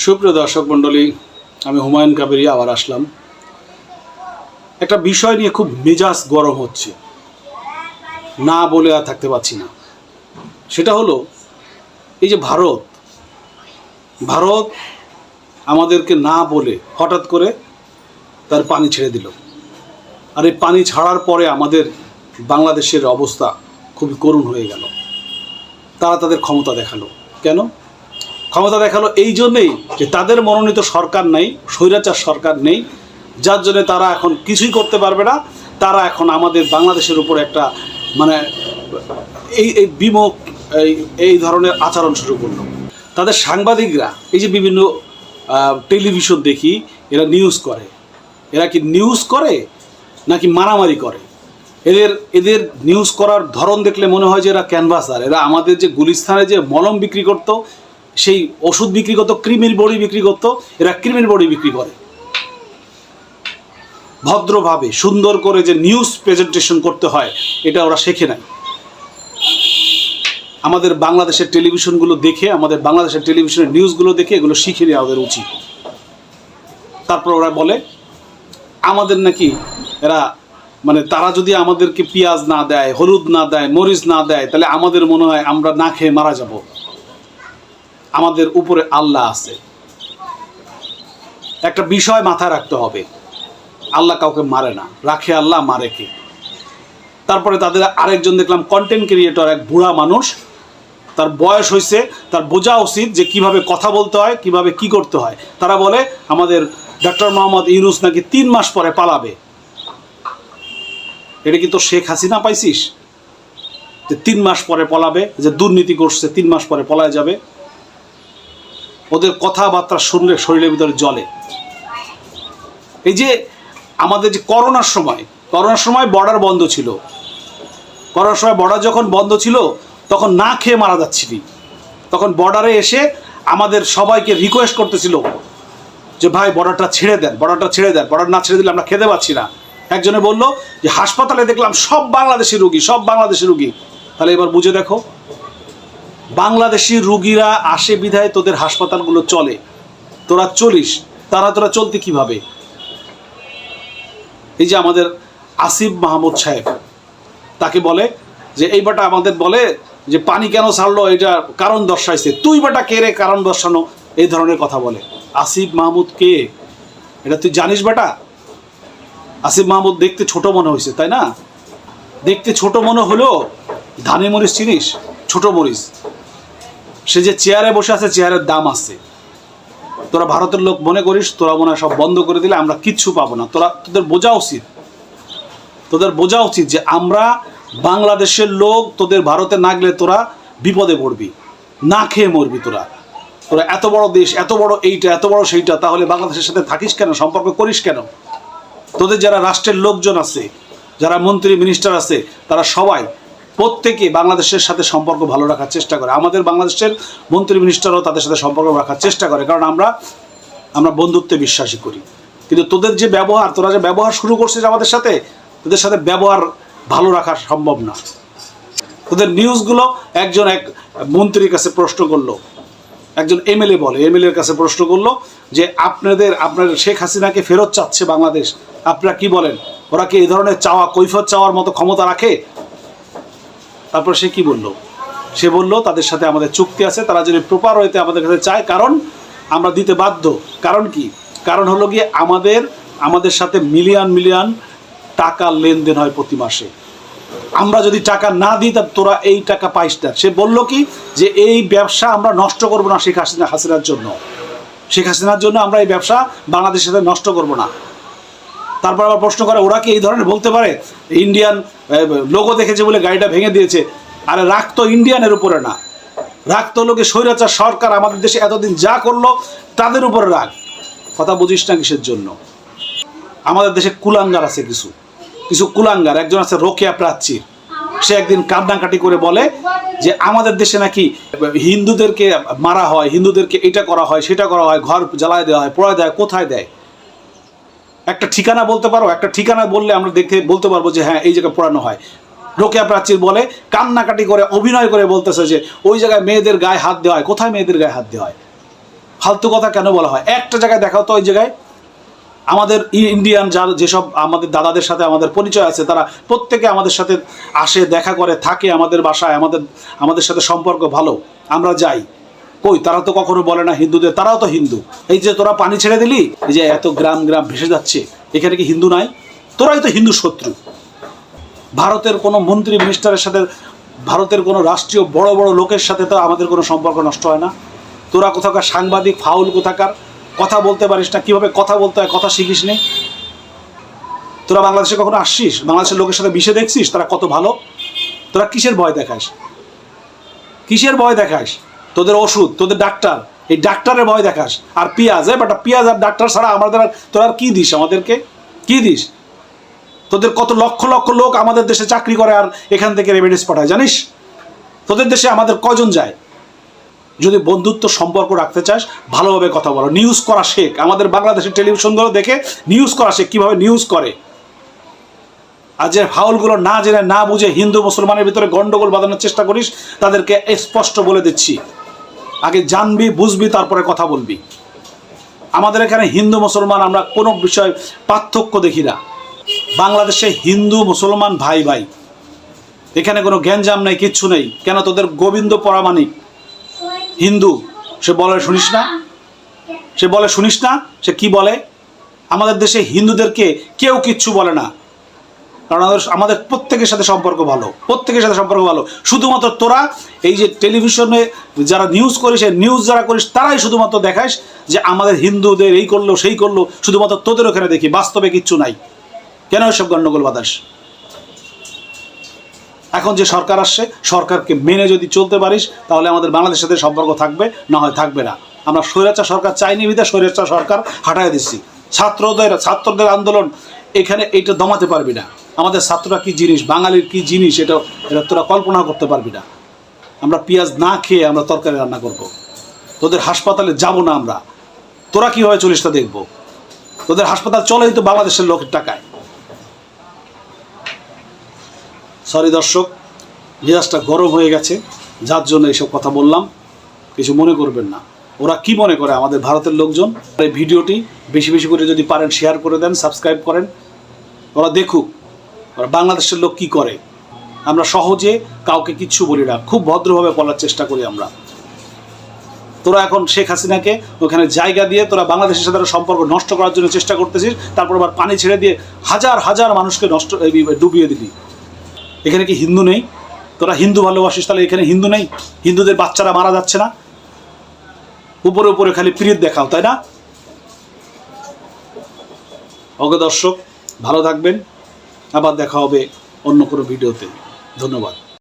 সুপ্রিয় দর্শক মণ্ডলী, আমি হুমায়ুন কাবেরি আবার আসলাম। একটা বিষয় নিয়ে খুব মেজাজ গরম হচ্ছে। না বলে আর থাকতে পারছি না। সেটা হলো, এই যে ভারত ভারত আমাদেরকে না বলে হঠাৎ করে তার পানি ছেড়ে দিল। আর এই পানি ছাড়ার পরে আমাদের বাংলাদেশের অবস্থা খুবই করুণ হয়ে গেল। তারা তাদের ক্ষমতা দেখাল। কেন? ক্ষমতা দেখাল এই জন্যেই যে তাদের মনোনীত সরকার নেই, স্বৈরাচার সরকার নেই, যার জন্য তারা এখন কিছুই করতে পারবে না। তারা এখন আমাদের বাংলাদেশের উপর একটা মানে এই এই বিমুখ, এই এই ধরনের আচরণ শুরু করল। তাদের সাংবাদিকরা, এই যে বিভিন্ন টেলিভিশন দেখি, এরা নিউজ করে। এরা কি নিউজ করে, নাকি মারামারি করে? এদের এদের নিউজ করার ধরন দেখলে মনে হয় যে এরা ক্যানভাসার এরা আমাদের যে গুলিস্থানে যে মলম বিক্রি করতো সেই ওষুধ বিক্রি করতো, ক্রিমের বড়ি বিক্রি করতো, এরা ক্রিমের বড়ি বিক্রি করে। ভদ্রভাবে, সুন্দর করে যে নিউজ প্রেজেন্টেশন করতে হয়, এটা ওরা শেখে নাই। আমাদের বাংলাদেশের টেলিভিশনগুলো দেখে, আমাদের বাংলাদেশের টেলিভিশনের নিউজগুলো দেখে এগুলো শিখে নেওয়া ওদের উচিত। তারপর ওরা বলে, আমাদের নাকি এরা মানে তারা যদি আমাদেরকে পেঁয়াজ না দেয়, হলুদ না দেয়, মরিচ না দেয়, তাহলে আমাদের মনে হয় আমরা না খেয়ে মারা যাব। আমাদের উপরে আল্লাহ আছে। একটা বিষয় মাথায় রাখতে হবে। আল্লাহ কাউকে মারে না। রাখে আল্লাহ, মারে কে? তারপরে তাদের আরেকজন দেখলাম কন্টেন্ট ক্রিয়েটর এক বুড়া মানুষ। তার বয়স হয়েছে, তার বোঝা উচিত যে কীভাবে কথা বলতে হয়, কীভাবে কি করতে হয়। তারা বলে, আমাদের ডক্টর মোহাম্মদ ইউনুস নাকি তিন মাস পরে পালাবে। এটা কি তো শেখ হাসিনা পাইছিস? যে তিন মাস পরে পলাবে, যে দুর্নীতি করছে, তিন মাস পরে পলায় যাবে। ওদের কথাবার্তা শুনলে শরীরের ভিতরে জলে এই যে আমাদের যে করোনার সময় করোনার সময় বর্ডার বন্ধ ছিল। করোনার সময় বর্ডার যখন বন্ধ ছিল, তখন না খেয়ে মারা যাচ্ছিলি। তখন বর্ডারে এসে আমাদের সবাইকে রিকোয়েস্ট করতেছিল যে, ভাই বর্ডারটা ছেড়ে দেন বর্ডারটা ছেড়ে দেন বর্ডার না ছেড়ে দিলে আমরা খেতে পাচ্ছি না। একজনে বলল যে, হাসপাতালে দেখলাম সব বাংলাদেশি রুগী, সব বাংলাদেশি রুগী। তাহলে এবার বুঝে দেখো বাংলাদেশি রুগীরা আসে বিধায় তোদের হাসপাতালগুলো চলে। তোরা চলিস, তারা তোরা চলতে কীভাবে? এই যে আমাদের আসিফ মাহমুদ সাহেব, তাকে বলে যে, এই বাটা আমাদের বলে যে, পানি কেন ছাড়লো? এটা কারণ দর্শাইছে। তুই বাটা কে রে? কারণ দর্শানো। এই ধরনের কথা বলে। আসিফ মাহমুদ কে? এটা তুই জানিস বেটা? আসিফ মাহমুদ দেখতে ছোট মনে হয়েছে, তাই না? দেখতে ছোট মনে হলো ধানে মরিচ চিনিস? ছোট মরিচ। সে যে চেয়ারে বসে আছে, চেয়ারের দাম আছে। তোরা ভারতের লোক মনে করিস, তোরা মনে সব বন্ধ করে দিলে আমরা কিচ্ছু পাবো না। তোরা, তোদের বোঝা উচিত। তোদের বোঝা উচিত যে আমরা বাংলাদেশের লোক, তোদের ভারতে না গেলে তোরা বিপদে পড়বি। না খেয়ে মরবি তোরা। তোরা এত বড় দেশ, এত বড় এইটা, এত বড় সেইটা, তাহলে বাংলাদেশের সাথে থাকিস কেন? সম্পর্ক করিস কেন? তোদের যারা রাষ্ট্রের লোকজন আছে, যারা মন্ত্রী মিনিস্টার আছে, তারা সবাই প্রত্যেকে বাংলাদেশের সাথে সম্পর্ক ভালো রাখার চেষ্টা করে। আমাদের বাংলাদেশের মন্ত্রী মিনিস্টারও তাদের সাথে সম্পর্ক রাখার চেষ্টা করে, কারণ আমরা আমরা বন্ধুত্বে বিশ্বাসী করি। কিন্তু তোদের যে ব্যবহার, তোরা যে ব্যবহার শুরু করছিস আমাদের সাথে, তোদের সাথে ব্যবহার ভালো রাখা সম্ভব না। তোদের নিউজগুলো একজন এক মন্ত্রীর কাছে প্রশ্ন করল, একজন এমএলএ বলে এমএলএর কাছে প্রশ্ন করল যে, আপনাদের, আপনার শেখ হাসিনাকে ফেরত চাচ্ছে বাংলাদেশ, আপনারা কি বলেন? ওরা কি এই ধরনের চাওয়া, কৈফত চাওয়ার মতো ক্ষমতা রাখে? তারপর সে কি বলল? সে বলল, তাদের সাথে আমাদের চুক্তি আছে, তারা যদি প্রপার হইতে আমাদের কাছে চায়। কারণ আমরা দিতে বাধ্য। কারণ কি? কারণ হলো গিয়ে আমাদের আমাদের সাথে মিলিয়ন মিলিয়ন টাকা লেনদেন হয় প্রতি মাসে। আমরা যদি টাকা না দিই, তা তোরা এই টাকা পাইস না। সে বলল কি? যে এই ব্যবসা আমরা নষ্ট করব না শেখ হাসিনা, হাসিনার জন্য। শেখ হাসিনার জন্য আমরা এই ব্যবসা বাংলাদেশের সাথে নষ্ট করব না। তারপর আবার প্রশ্ন করে, ওরা কি এই ধরনের বলতে পারে? ইন্ডিয়ান লোগো দেখেছে বলে গাড়িটা ভেঙে দিয়েছে। আরে রাগ তো ইন্ডিয়ানের উপরে না। রাগ তো লোকে স্বৈরাচার, সরকার, আমাদের দেশে এতদিন যা করল, তাদের উপরে রাগ। কথা বুঝিস না কিসের জন্য? আমাদের দেশে কুলাঙ্গার আছে কিছু। কিছু কুলাঙ্গার, একজন আছে রোকেয়া প্রাচ্যীর সে একদিন কান্নাকাটি করে বলে যে, আমাদের দেশে নাকি হিন্দুদেরকে মারা হয়, হিন্দুদেরকে এটা করা হয়, সেটা করা হয়, ঘর জ্বালায় দেওয়া হয়, পড়ায় দেয় কোথায় দেয়? একটা ঠিকানা বলতে পারো, একটা ঠিকানা বললে আমরা দেখে বলতে পারব যে হ্যাঁ এই জায়গায় পড়ানো হয়। রোকেয়া প্রাচীর বলে, কান্নাকাটি করে, অভিনয় করে বলতেছে যে, ওই জায়গায় মেয়েদের গায়ে হাত দেওয়া হয়। কোথায় মেয়েদের গায়ে হাত দেওয়া হয়? ফালতু কথা কেন বলা হয়? একটা জায়গায় দেখাও তো ওই জায়গায়। আমাদের ইন্ডিয়ান যার যেসব আমাদের দাদাদের সাথে আমাদের পরিচয় আছে, তারা প্রত্যেকে আমাদের সাথে আসে, দেখা করে, থাকে আমাদের বাসায়, আমাদের আমাদের সাথে সম্পর্ক ভালো। আমরা যাই। কই, তারা তো কখনো বলে না হিন্দুদের, তারাও তো হিন্দু। এই যে তোরা পানি ছেড়ে দিলি, এই যে এত গ্রাম গ্রাম ভেসে যাচ্ছে, এখানে কি হিন্দু নাই? তোরাই তো হিন্দু শত্রু। ভারতের কোনো মন্ত্রী মিনিস্টারের সাথে, ভারতের কোনো রাষ্ট্রীয় বড় বড় লোকের সাথে তো আমাদের কোনো সম্পর্ক নষ্ট হয় না। তোরা কোথাকার সাংবাদিক, ফাউল কোথাকার, কথা বলতে পারিস না, কীভাবে কথা বলতে হয়, কথা শিখিস নি? তোরা বাংলাদেশে কখনো আসছিস? বাংলাদেশের লোকের সাথে মিশে দেখছিস? তারা কত ভালো? তোরা কিসের ভয় দেখাস? কিসের ভয় দেখাস? তোদের ওষুধ, তোদের ডাক্তার। এই ডাক্তারের ভয় দেখাস। আর পিঁয়াজ এ বাটা, পিঁয়াজ আর ডাক্তার ছাড়া আমাদের তোরা আর কী দিস আমাদেরকে? কি দিস? তোদের কত লক্ষ লক্ষ লোক আমাদের দেশে চাকরি করে আর এখান থেকে রেমিডেন্স পাঠায়, জানিস? তোদের দেশে আমাদের কজন যায়? যদি বন্ধুত্ব সম্পর্ক রাখতে চাস, ভালোভাবে কথা বলো। নিউজ করা শেখ। আমাদের বাংলাদেশের টেলিভিশনগুলো দেখে নিউজ করা শেখ। কীভাবে নিউজ করে? আর যে ফাউলগুলো না জেনে না বুঝে হিন্দু মুসলমানের ভিতরে গণ্ডগোল বাঁধানোর চেষ্টা করিস, তাদেরকে স্পষ্ট বলে দিচ্ছি। আগে জানবি, বুঝবি, তারপরে কথা বলবি। আমাদের এখানে হিন্দু মুসলমান আমরা কোনো বিষয় পার্থক্য দেখি না। বাংলাদেশে হিন্দু মুসলমান ভাই ভাই। এখানে কোনো গ্যাঞ্জাম নেই, কিচ্ছু নেই। কেন তোদের গোবিন্দ পরামানিক হিন্দু। সে বলে, শুনিস না? সে বলে, শুনিস না? সে কি বলে? আমাদের দেশে হিন্দুদেরকে কেউ কিচ্ছু বলে না। কারণ আমাদের প্রত্যেকের সাথে সম্পর্ক ভালো, প্রত্যেকের সাথে সম্পর্ক ভালো। শুধুমাত্র তোরা, এই যে টেলিভিশনে যারা নিউজ করিস নিউজ যারা করিস, তারাই শুধুমাত্র দেখাস যে আমাদের হিন্দুদের এই করল, সেই করল, শুধুমাত্র তোদের ওখানে দেখি, বাস্তবে কিচ্ছু নাই। কেন এসব গণ্ডগোল বাতাস এখন যে সরকার আসছে, সরকারকে মেনে যদি চলতে পারিস, তাহলে আমাদের বাংলাদেশের সাথে সম্পর্ক থাকবে, না হয় থাকবে না। আমরা স্বৈরাচার সরকার চাইনি বিধা স্বৈরাচার সরকার হাঁটাই দিচ্ছি। ছাত্রদের ছাত্রদের আন্দোলন এখানে এইটা দমাতে পারবি না। আমাদের ছাত্ররা কি জিনিস, বাঙালির কি জিনিস, এটা এটা তোরা কল্পনা করতে পারবি না। আমরা পেঁয়াজ না খেয়ে আমরা তরকারি রান্না করব। তোদের হাসপাতালে যাব না আমরা। তোরা কীভাবে চলিস তা দেখব। তোদের হাসপাতাল চলেই তো বাংলাদেশের লোকের টাকায়। সরি দর্শক, মেজাজটা গরম হয়ে গেছে। যার জন্য এইসব কথা বললাম। কিছু মনে করবেন না। ওরা কি মনে করে? আমাদের ভারতের লোকজন। এই ভিডিওটি বেশি বেশি করে যদি পারেন শেয়ার করে দেন সাবস্ক্রাইব করেন। ওরা দেখুক। বাংলাদেশের লোক কি করে? আমরা সহজে কাউকে কিচ্ছু বলি না। খুব ভদ্রভাবে বলার চেষ্টা করি আমরা। তোরা এখন শেখ হাসিনাকে ওখানে জায়গা দিয়ে তোরা বাংলাদেশের সাথে সম্পর্ক নষ্ট করার জন্য চেষ্টা করতেছিস, তারপর আবার পানি ছেড়ে দিয়ে হাজার হাজার মানুষকে নষ্ট ডুবিয়ে দিলি। এখানে কি হিন্দু নেই? তোরা হিন্দু ভালোবাসিস, তাহলে এখানে হিন্দু নেই? হিন্দুদের বাচ্চারা মারা যাচ্ছে না? উপরে উপরে খালি প্রীত দেখাও, তাই না? ওকে দর্শক, ভালো থাকবেন। আবার দেখা হবে অন্য কোনো ভিডিওতে। ধন্যবাদ।